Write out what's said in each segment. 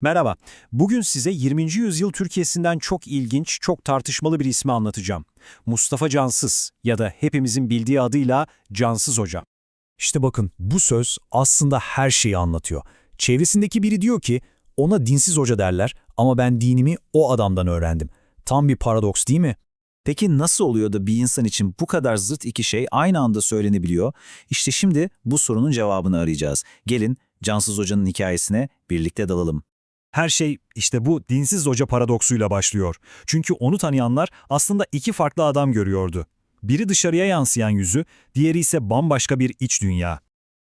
Merhaba. Bugün size 20. yüzyıl Türkiye'sinden çok ilginç, çok tartışmalı bir ismi anlatacağım. Mustafa Cansız ya da hepimizin bildiği adıyla Cansız Hoca. İşte bakın bu söz aslında her şeyi anlatıyor. Çevresindeki biri diyor ki ona dinsiz hoca derler ama ben dinimi o adamdan öğrendim. Tam bir paradoks değil mi? Peki nasıl oluyor da bir insan için bu kadar zıt iki şey aynı anda söylenebiliyor? İşte şimdi bu sorunun cevabını arayacağız. Gelin Cansız Hoca'nın hikayesine birlikte dalalım. Her şey işte bu dinsiz hoca paradoksuyla başlıyor. Çünkü onu tanıyanlar aslında iki farklı adam görüyordu. Biri dışarıya yansıyan yüzü, diğeri ise bambaşka bir iç dünya.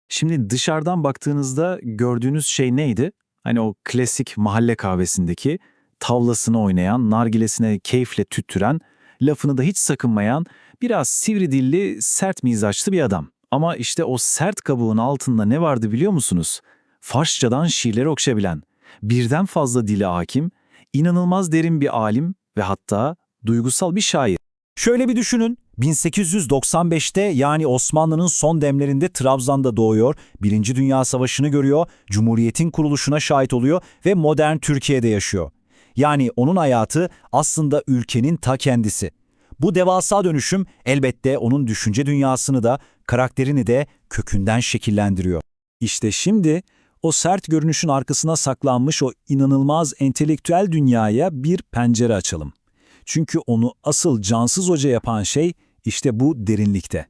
Şimdi dışarıdan baktığınızda gördüğünüz şey neydi? Hani o klasik mahalle kahvesindeki tavlasını oynayan, nargilesine keyifle tüttüren, lafını da hiç sakınmayan, biraz sivri dilli, sert mizaçlı bir adam. Ama işte o sert kabuğun altında ne vardı biliyor musunuz? Farsçadan şiirleri okşabilen, birden fazla dili hakim, inanılmaz derin bir alim ve hatta duygusal bir şair. Şöyle bir düşünün. 1895'te yani Osmanlı'nın son demlerinde Trabzon'da doğuyor, Birinci Dünya Savaşı'nı görüyor, Cumhuriyet'in kuruluşuna şahit oluyor ve modern Türkiye'de yaşıyor. Yani onun hayatı aslında ülkenin ta kendisi. Bu devasa dönüşüm elbette onun düşünce dünyasını da, karakterini de kökünden şekillendiriyor. İşte şimdi o sert görünüşün arkasına saklanmış o inanılmaz entelektüel dünyaya bir pencere açalım. Çünkü onu asıl cansız hoca yapan şey işte bu derinlikte.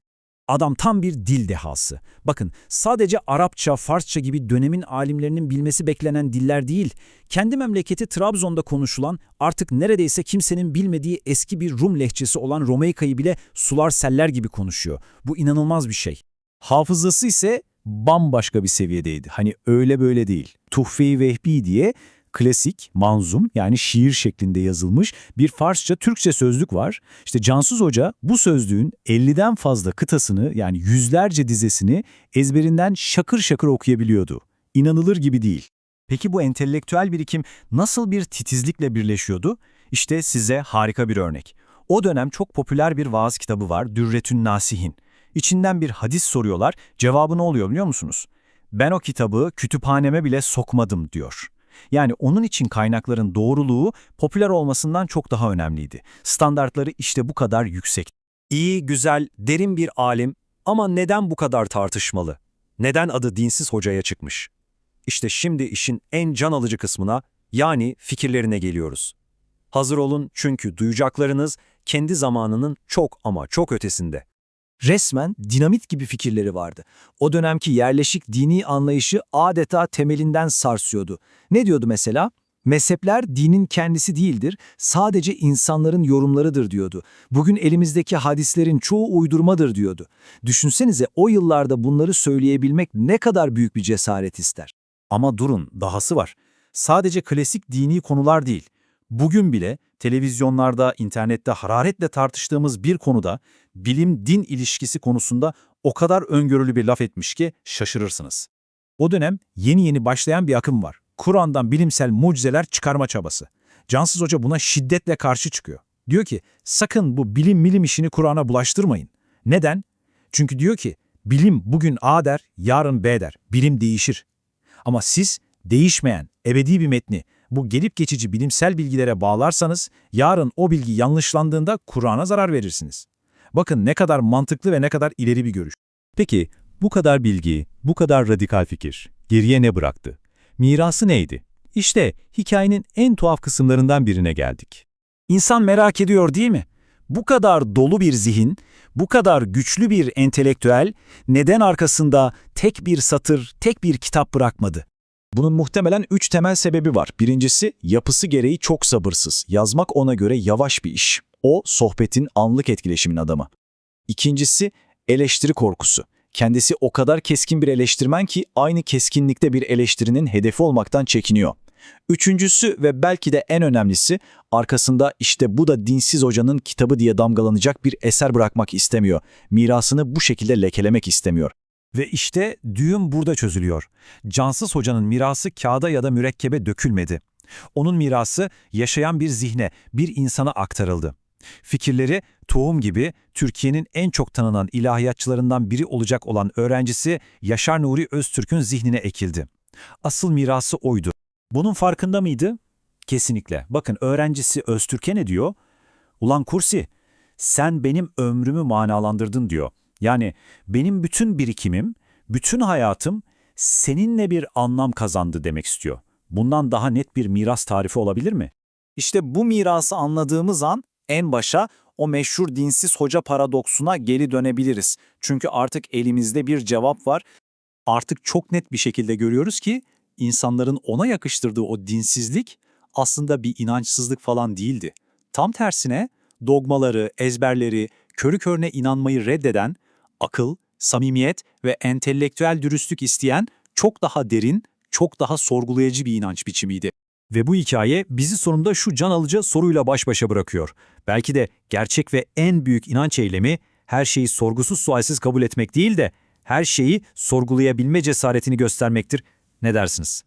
Adam tam bir dil dehası. Bakın sadece Arapça, Farsça gibi dönemin alimlerinin bilmesi beklenen diller değil, kendi memleketi Trabzon'da konuşulan artık neredeyse kimsenin bilmediği eski bir Rum lehçesi olan Romeyka'yı bile sular seller gibi konuşuyor. Bu inanılmaz bir şey. Hafızası ise bambaşka bir seviyedeydi. Hani öyle böyle değil. Tuhfe-i Vehbi diye klasik, manzum yani şiir şeklinde yazılmış bir Farsça Türkçe sözlük var. İşte Cansız Hoca bu sözlüğün 50'den fazla kıtasını yani yüzlerce dizesini ezberinden şakır şakır okuyabiliyordu. İnanılır gibi değil. Peki bu entelektüel birikim nasıl bir titizlikle birleşiyordu? İşte size harika bir örnek. O dönem çok popüler bir vaaz kitabı var Dürretün Nasihin. İçinden bir hadis soruyorlar, cevabı ne oluyor biliyor musunuz? Ben o kitabı kütüphaneme bile sokmadım diyor. Yani onun için kaynakların doğruluğu popüler olmasından çok daha önemliydi. Standartları işte bu kadar yüksek. İyi, güzel, derin bir alim ama neden bu kadar tartışmalı? Neden adı dinsiz hocaya çıkmış? İşte şimdi işin en can alıcı kısmına yani fikirlerine geliyoruz. Hazır olun çünkü duyacaklarınız kendi zamanının çok ama çok ötesinde. Resmen dinamit gibi fikirleri vardı. O dönemki yerleşik dini anlayışı adeta temelinden sarsıyordu. Ne diyordu mesela? Mezhepler dinin kendisi değildir, sadece insanların yorumlarıdır diyordu. Bugün elimizdeki hadislerin çoğu uydurmadır diyordu. Düşünsenize o yıllarda bunları söyleyebilmek ne kadar büyük bir cesaret ister. Ama durun, dahası var. Sadece klasik dini konular değil. Bugün bile televizyonlarda, internette hararetle tartıştığımız bir konuda bilim-din ilişkisi konusunda o kadar öngörülü bir laf etmiş ki şaşırırsınız. O dönem yeni yeni başlayan bir akım var. Kur'an'dan bilimsel mucizeler çıkarma çabası. Cansız Hoca buna şiddetle karşı çıkıyor. Diyor ki sakın bu bilim milim işini Kur'an'a bulaştırmayın. Neden? Çünkü diyor ki bilim bugün A der, yarın B der. Bilim değişir. Ama siz değişmeyen, ebedi bir metni bu gelip geçici bilimsel bilgilere bağlarsanız yarın o bilgi yanlışlandığında Kur'an'a zarar verirsiniz. Bakın ne kadar mantıklı ve ne kadar ileri bir görüş. Peki bu kadar bilgi, bu kadar radikal fikir geriye ne bıraktı? Mirası neydi? İşte hikayenin en tuhaf kısımlarından birine geldik. İnsan merak ediyor değil mi? Bu kadar dolu bir zihin, bu kadar güçlü bir entelektüel neden arkasında tek bir satır, tek bir kitap bırakmadı? Bunun muhtemelen üç temel sebebi var. Birincisi yapısı gereği çok sabırsız. Yazmak ona göre yavaş bir iş. O sohbetin anlık etkileşimin adamı. İkincisi eleştiri korkusu. Kendisi o kadar keskin bir eleştirmen ki aynı keskinlikte bir eleştirinin hedefi olmaktan çekiniyor. Üçüncüsü ve belki de en önemlisi arkasında işte bu da dinsiz hocanın kitabı diye damgalanacak bir eser bırakmak istemiyor. Mirasını bu şekilde lekelemek istemiyor. Ve işte düğüm burada çözülüyor. Cansız hocanın mirası kağıda ya da mürekkebe dökülmedi. Onun mirası yaşayan bir zihne, bir insana aktarıldı. Fikirleri tohum gibi Türkiye'nin en çok tanınan ilahiyatçılarından biri olacak olan öğrencisi Yaşar Nuri Öztürk'ün zihnine ekildi. Asıl mirası oydu. Bunun farkında mıydı? Kesinlikle. Bakın öğrencisi Öztürk'e ne diyor? Ulan Kursi, sen benim ömrümü manalandırdın diyor. Yani benim bütün birikimim, bütün hayatım seninle bir anlam kazandı demek istiyor. Bundan daha net bir miras tarifi olabilir mi? İşte bu mirası anladığımız an en başa o meşhur dinsiz hoca paradoksuna geri dönebiliriz. Çünkü artık elimizde bir cevap var. Artık çok net bir şekilde görüyoruz ki insanların ona yakıştırdığı o dinsizlik aslında bir inançsızlık falan değildi. Tam tersine dogmaları, ezberleri, körü körüne inanmayı reddeden, akıl, samimiyet ve entelektüel dürüstlük isteyen çok daha derin, çok daha sorgulayıcı bir inanç biçimiydi. Ve bu hikaye bizi sonunda şu can alıcı soruyla baş başa bırakıyor. Belki de gerçek ve en büyük inanç eylemi her şeyi sorgusuz sualsiz kabul etmek değil de her şeyi sorgulayabilme cesaretini göstermektir. Ne dersiniz?